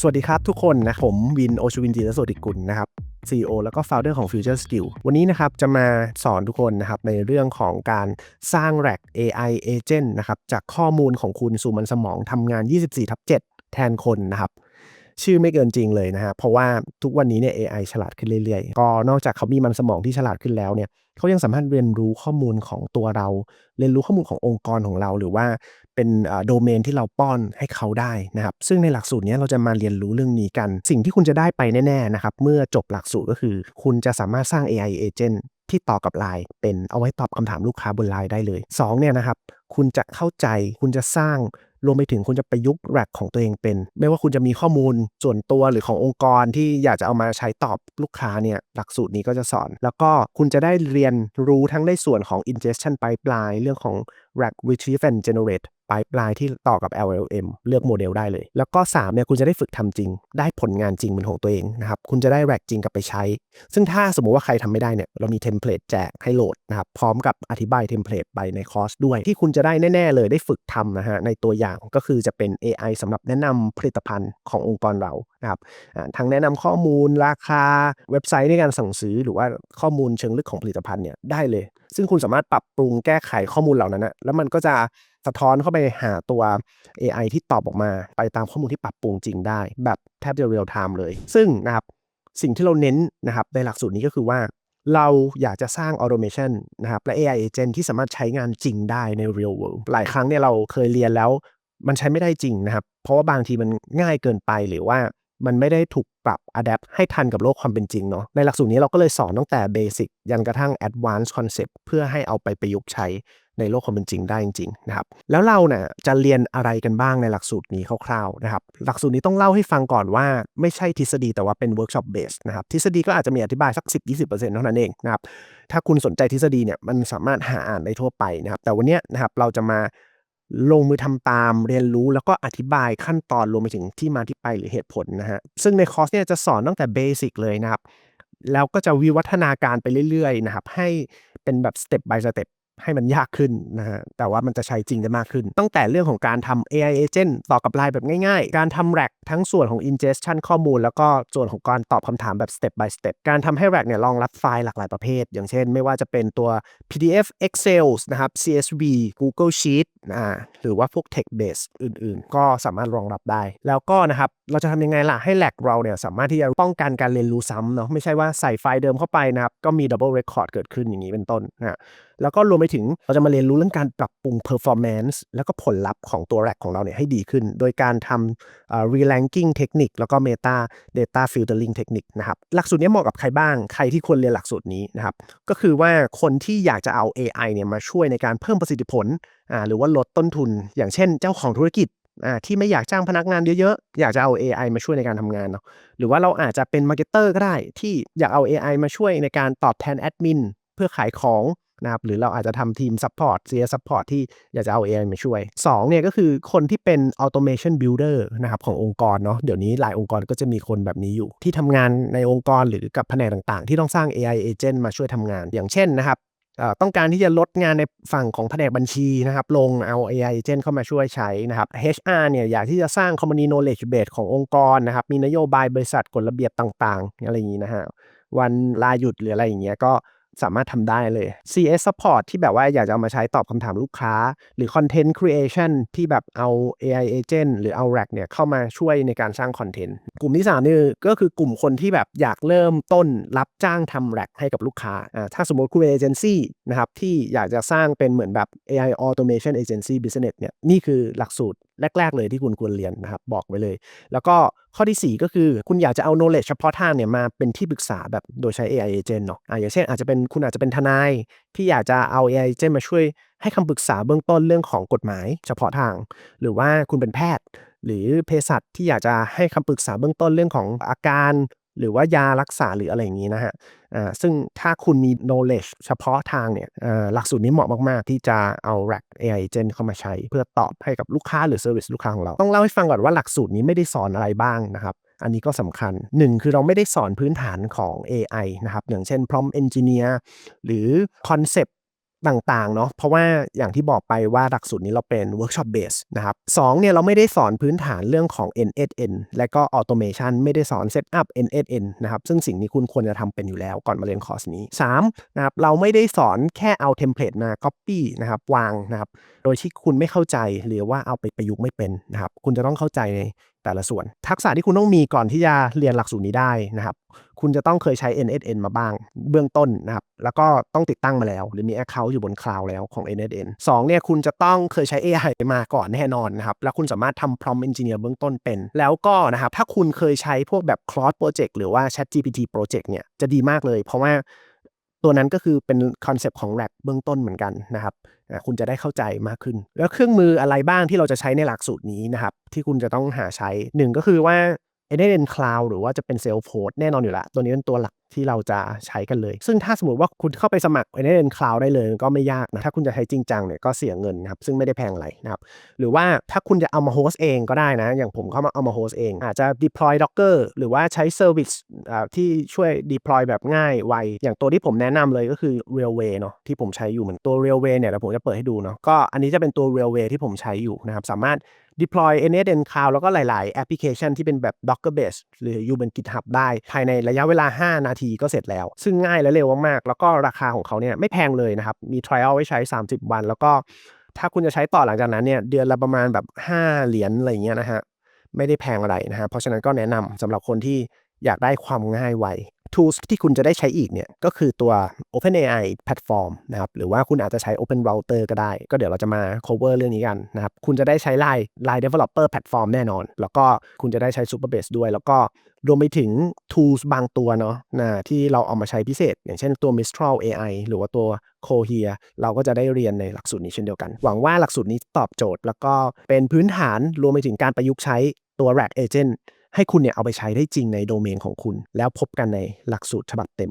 สวัสดีครับทุกคนนะผมวินโอชวินจีรสวัสดิกุลนะครับ CEO แล้วก็ Founder ของ Future Skill วันนี้นะครับจะมาสอนทุกคนนะครับในเรื่องของการสร้าง Rack AI Agent นะครับจากข้อมูลของคุณสู่มันสมองทำงาน 24ทับ7แทนคนนะครับ ชื่อไม่เกินจริงเลยนะฮะ เพราะว่าทุกวันนี้เนี่ย AI ฉลาดขึ้นเรื่อยๆ ก็นอกจากเขามีมันสมองที่ฉลาดขึ้นแล้วเนี่ยเขายังสามารถเรียนรู้ข้อมูลของตัวเรา เรียนรู้ข้อมูลขององค์กรของเรา หรือว่าเป็นโดเมนที่เราป้อนให้เขาได้นะครับ ซึ่งในหลักสูตรนี้เราจะมาเรียนรู้เรื่องนี้กัน สิ่งที่คุณจะได้ไปแน่ๆนะครับ เมื่อจบหลักสูตรก็คือ คุณจะสามารถสร้าง AI agent ที่ต่อกับ Line เป็นเอาไว้ตอบคำถามลูกค้าบน Line ได้เลย2เนี่ยนะครับ คุณจะเข้าใจคุณจะสร้าง รวมไปถึงคุณจะประยุกต์แร็กของตัวเองเป็น ไม่ว่าคุณจะมีข้อมูลส่วนตัวหรือขององค์กรที่อยากจะเอามาใช้ตอบลูกค้าเนี่ยหลักสูตรนี้ก็จะสอน แล้วก็คุณจะได้เรียนรู้ทั้งในส่วนของ ingestion pipeline เรื่องของ rack retrieve and generate ปลายปลายที่ต่อกับ LLM เลือกโมเดลได้เลย แล้วก็ 3 เนี่ยคุณจะได้ฝึกทำจริง ได้ผลงานจริงเป็นของตัวเองนะครับ คุณจะได้แรกจริงกลับไปใช้ ซึ่งถ้าสมมุติว่าใครทำไม่ได้เนี่ยเรามีเทมเพลตแจกให้โหลดนะครับ พร้อมกับอธิบายเทมเพลตไปในคอร์สด้วย ที่คุณจะได้แน่ ๆ เลยได้ฝึกทำนะฮะในตัวอย่างก็คือจะเป็น AI สำหรับแนะนำผลิตภัณฑ์ขององค์กรเรานะครับทั้งแนะนำข้อมูลราคาเว็บไซต์ในการสั่งซื้อ หรือว่าข้อมูลเชิงลึกของผลิตภัณฑ์เนี่ยได้เลย ซึ่งคุณสามารถปรับปรุงแก้ไขข้อมูลเหล่านั้นนะแล้วมันก็จะสะท้อนเข้าไปหาตัว AI ที่ตอบออกมา ไปตามข้อมูลที่ปรับปรุงจริงได้ แบบแทบจะเรียลไทม์เลย ซึ่งนะครับสิ่งที่เราเน้นนะครับในหลักสูตรนี้ก็คือว่า เราอยากจะสร้างออโตเมชันนะครับและ AI agent ที่สามารถใช้งานจริงได้ใน real world หลายครั้งเนี่ยเราเคยเรียนแล้วมันใช้ไม่ได้จริงนะครับ เพราะว่าบางทีมันง่ายเกินไปหรือว่า มันไม่ได้ถูกปรับอัดแอปให้ทันกับโลกความเป็นจริงเนาะในหลักสูตรนี้เราก็เลยสอนตั้งแต่เบสิกยันกระทั่ง advanced concept เพื่อให้เอาไปประยุกต์ใช้ในโลกความเป็นจริงได้จริงๆนะครับแล้วเราเนี่ยจะเรียนอะไรกันบ้างในหลักสูตรนี้คร่าวๆนะครับหลักสูตรนี้ต้องเล่าให้ฟังก่อนว่าไม่ใช่ทฤษฎีแต่ว่าเป็นเวิร์กช็อปเบสนะครับทฤษฎีก็อาจจะมีอธิบายสัก 10-20%เท่านั้นเองนะครับถ้าคุณสนใจทฤษฎีเนี่ยมันสามารถหาอ่านได้ทั่วไปนะครับแต่วันนี้นะครับเราจะมา ลงมือทำตามเรียนรู้แล้วก็อธิบายขั้นตอนรวมไปถึงที่มาที่ไปหรือเหตุผลนะฮะซึ่งในคอร์สเนี่ยจะสอนตั้งแต่เบสิกเลยนะครับ แล้วก็จะวิวัฒนาการไปเรื่อยๆนะครับ ให้เป็นแบบสเต็ป by สเต็ป ให้มันยากขึ้นนะฮะแต่ว่ามันจะใช้จริงได้มากขึ้น ตั้งแต่เรื่องของการทำ AI agent ต่อกับไลน์แบบง่าย ๆ การทำ rack ทั้งส่วนของ ingestion ข้อมูล แล้วก็ส่วนของการตอบคำถามแบบ step by step การทำให้ rack เนี่ยรองรับไฟล์หลากหลายประเภท อย่างเช่น ไม่ว่าจะเป็นตัว PDF Excel นะครับ CSV Google Sheet อ่าหรือว่าพวก text base อื่นๆ ก็สามารถรองรับได้ แล้วก็นะครับเราจะทำยังไงล่ะให้ rack เราเนี่ยสามารถที่จะป้องกันการเรียนรู้ซ้ำเนาะไม่ใช่ว่าใส่ไฟล์เดิมเข้าไปนะครับก็มี double record เกิดขึ้นอย่างนี้เป็นต้นนะ แล้วก็รวมไปถึงเราจะมาเรียนรู้เรื่องการปรับปรุง performance แล้วก็ผลลัพธ์ของตัว rack ของเราเนี่ยให้ดีขึ้น โดยการทำ reranking เทคนิคแล้วก็ meta data filtering เทคนิคนะครับหลักสูตรนี้เหมาะกับใครบ้างใครที่ควรเรียนหลักสูตรนี้นะครับก็คือว่าคนที่อยากจะเอา AI เนี่ยมาช่วยในการเพิ่มประสิทธิผลอ่าหรือว่าลดต้นทุน อย่างเช่น เจ้าของธุรกิจอ่าที่ไม่อยากจ้างพนักงานเยอะๆ อยากจะเอา AI มาช่วยในการทำงานเนาะหรือว่าเราอาจจะเป็นมาร์เก็ตเตอร์ก็ได้ที่อยากเอา AI มาช่วยในการตอบแทนแอดมินเพื่อขายของ นะครับหรือเราอาจจะทำทีม Support CS Support ที่อยากจะเอา AI มาช่วย2เนี่ยก็คือคนที่เป็น Automation Builder นะครับขององค์กรเนาะเดี๋ยวนี้หลายองค์กรก็จะมีคนแบบนี้อยู่ ที่ทำงานในองค์กรหรือกับแผนกต่างๆ ที่ต้องสร้าง AI Agent มาช่วยทำงาน อย่างเช่นนะครับต้องการที่จะลดงานในฝั่งของแผนกบัญชีนะครับ ลงเอา AI agent เข้ามาช่วยใช้นะครับ HR เนี่ยอยากที่จะสร้าง company knowledge base ขององค์กรนะครับ มีนโยบายบริษัทกฎระเบียบต่างๆ อะไรอย่างนี้นะฮะ วันลาหยุดหรืออะไรอย่างเงี้ยก็ สามารถทำได้เลย CS support ที่แบบว่าอยากจะเอามาใช้ตอบคำถามลูกค้า หรือ content creation ที่แบบเอา AI agent หรือเอา rack เนี่ยเข้ามาช่วยในการสร้างคอนเทนต์ กลุ่มที่3นี่ก็คือกลุ่มคนที่แบบอยากเริ่มต้นรับจ้างทำ rack ให้กับลูกค้าอ่าถ้าสมมติคุณเป็นเอเจนซี่นะครับที่อยากจะสร้างเป็นเหมือนแบบ AI automation agency business เนี่ยนี่คือหลักสูตร แรก ๆ เลยที่คุณควรเรียนนะครับ บอกไว้เลย แล้วก็ข้อที่ 4 ก็คือคุณอยากจะเอา knowledge เฉพาะทางเนี่ยมาเป็นที่ปรึกษาแบบโดยใช้ AI agent เนาะอ่าอย่างเช่นอาจจะเป็นคุณอาจจะเป็นทนายที่อยากจะเอา AI agent มาช่วยให้คำปรึกษาเบื้องต้นเรื่องของกฎหมายเฉพาะทาง หรือว่าคุณเป็นแพทย์ หรือเภสัชที่อยากจะให้คำปรึกษาเบื้องต้นเรื่องของอาการ หรือว่ายารักษาหรืออะไรอย่างนี้นะฮะ ซึ่งถ้าคุณมี knowledge เฉพาะทางเนี่ยหลักสูตรนี้เหมาะมาก ๆ ที่จะเอา Rack AI Gen เข้ามาใช้ เพื่อตอบให้กับลูกค้าหรือ Service ลูกค้าของเรา ต้องเล่าให้ฟังก่อนว่าหลักสูตรนี้ไม่ได้สอนอะไรบ้างนะครับอันนี้ก็สำคัญ 1 คือเราไม่ได้สอนพื้นฐานของ AI นะครับ อย่างเช่น prompt engineer หรือ concept ต่างๆเนาะเพราะว่าอย่างที่บอกไปว่าหลักสูตรนี้เราเป็น workshop base นะครับสองเนี่ยเราไม่ได้สอนพื้นฐานเรื่องของ NSN และก็ automation ไม่ได้สอน setup NSN นะครับซึ่งสิ่งนี้คุณควรจะทำเป็นอยู่แล้วก่อนมาเรียนคอร์สนี้3นะครับเราไม่ได้สอนแค่เอาเทมเพลตมา copy นะครับวางนะครับโดยที่คุณไม่เข้าใจหรือว่าเอาไปประยุกต์ไม่เป็นนะครับคุณจะต้องเข้าใจใน แต่ละส่วน ทักษะที่คุณต้องมีก่อนที่จะเรียนหลักสูตรนี้ได้นะครับ คุณจะต้องเคยใช้ NSN มาบ้าง เบื้องต้นนะครับ แล้วก็ต้องติดตั้งมาแล้ว หรือมี Account อยู่บนคลาวด์แล้วของ NSN 2เนี่ยคุณจะต้องเคยใช้ AI มาก่อนแน่นอนนะครับ แล้วคุณสามารถทำ prompt engineer เบื้องต้นเป็น แล้วก็นะครับ ถ้าคุณเคยใช้พวกแบบ Claude Project หรือว่า ChatGPT Project เนี่ยจะดีมากเลย เพราะว่า ตัวนั้นก็คือเป็นคอนเซปต์ของ RAG เบื้องต้นเหมือนกันนะครับคุณจะได้เข้าใจมากขึ้น แล้วเครื่องมืออะไรบ้างที่เราจะใช้ในหลักสูตรนี้นะครับที่คุณจะต้องหาใช้หนึ่งก็คือว่า NSN Cloud หรือว่าจะเป็น Salesforce แน่นอนอยู่แล้วตัวนี้เป็นตัวหลักที่เราจะใช้กันเลย ซึ่งถ้าสมมติว่าคุณเข้าไปสมัคร NSN Cloud ได้เลยก็ไม่ยากนะถ้าคุณจะใช้จริงจังเนี่ยก็เสียเงินนะครับซึ่งไม่ได้แพงอะไรนะครับหรือว่าถ้าคุณจะเอามาโฮสต์เองก็ได้นะ อย่างผมเข้ามาเอามาโฮสต์เอง อาจจะ deploy Docker หรือว่าใช้ service อ่าที่ช่วย deploy แบบง่ายไวอย่างตัวที่ผมแนะนำเลยก็คือ Railway เนาะที่ผมใช้อยู่เหมือนตัว Railway เนี่ยเดี๋ยวผมจะเปิดให้ดูเนาะก็อันนี้จะเป็นตัว Railway ที่ผมใช้อยู่นะครับสามารถ deploy NSN Cloud แล้วก็หลาย ๆ แอปพลิเคชันที่เป็นแบบ Docker base หรืออยู่บน GitHub ได้ ภายในระยะเวลา 5 นาทีก็เสร็จแล้ว ซึ่งง่ายและเร็วมาก ๆ แล้วก็ราคาของเขาเนี่ยไม่แพงเลยนะครับ มี trial ไว้ใช้ 30 วัน แล้วก็ถ้าคุณจะใช้ต่อหลังจากนั้นเนี่ยเดือนละประมาณแบบ 5 เหรียญอะไรเงี้ยนะฮะไม่ได้แพงอะไรนะฮะเพราะฉะนั้นก็แนะนำสำหรับคนที่อยากได้ความง่ายไว tools ที่คุณจะได้ใช้อีกเนี่ยก็คือตัว OpenAI Platform นะครับหรือว่าคุณอาจจะใช้ Open Router ก็ได้ ก็เดี๋ยวเราจะมา cover เรื่องนี้กันนะครับคุณจะได้ใช้ Line Line Developer Platform แน่นอน แล้วก็คุณจะได้ใช้ Superbase ด้วย แล้วก็รวมไปถึง tools บางตัวเนาะนะที่เราเอามาใช้พิเศษ อย่างเช่นตัว Mistral AI หรือว่าตัว Cohere เราก็จะได้เรียนในหลักสูตรนี้เช่นเดียวกัน หวังว่าหลักสูตรนี้ตอบโจทย์ แล้วก็เป็นพื้นฐานรวมไปถึงการประยุกต์ใช้ตัว RAG Agent ให้คุณเนี่ยเอาไปใช้ได้จริงในโดเมนของคุณ แล้วพบกันในหลักสูตรฉบับเต็ม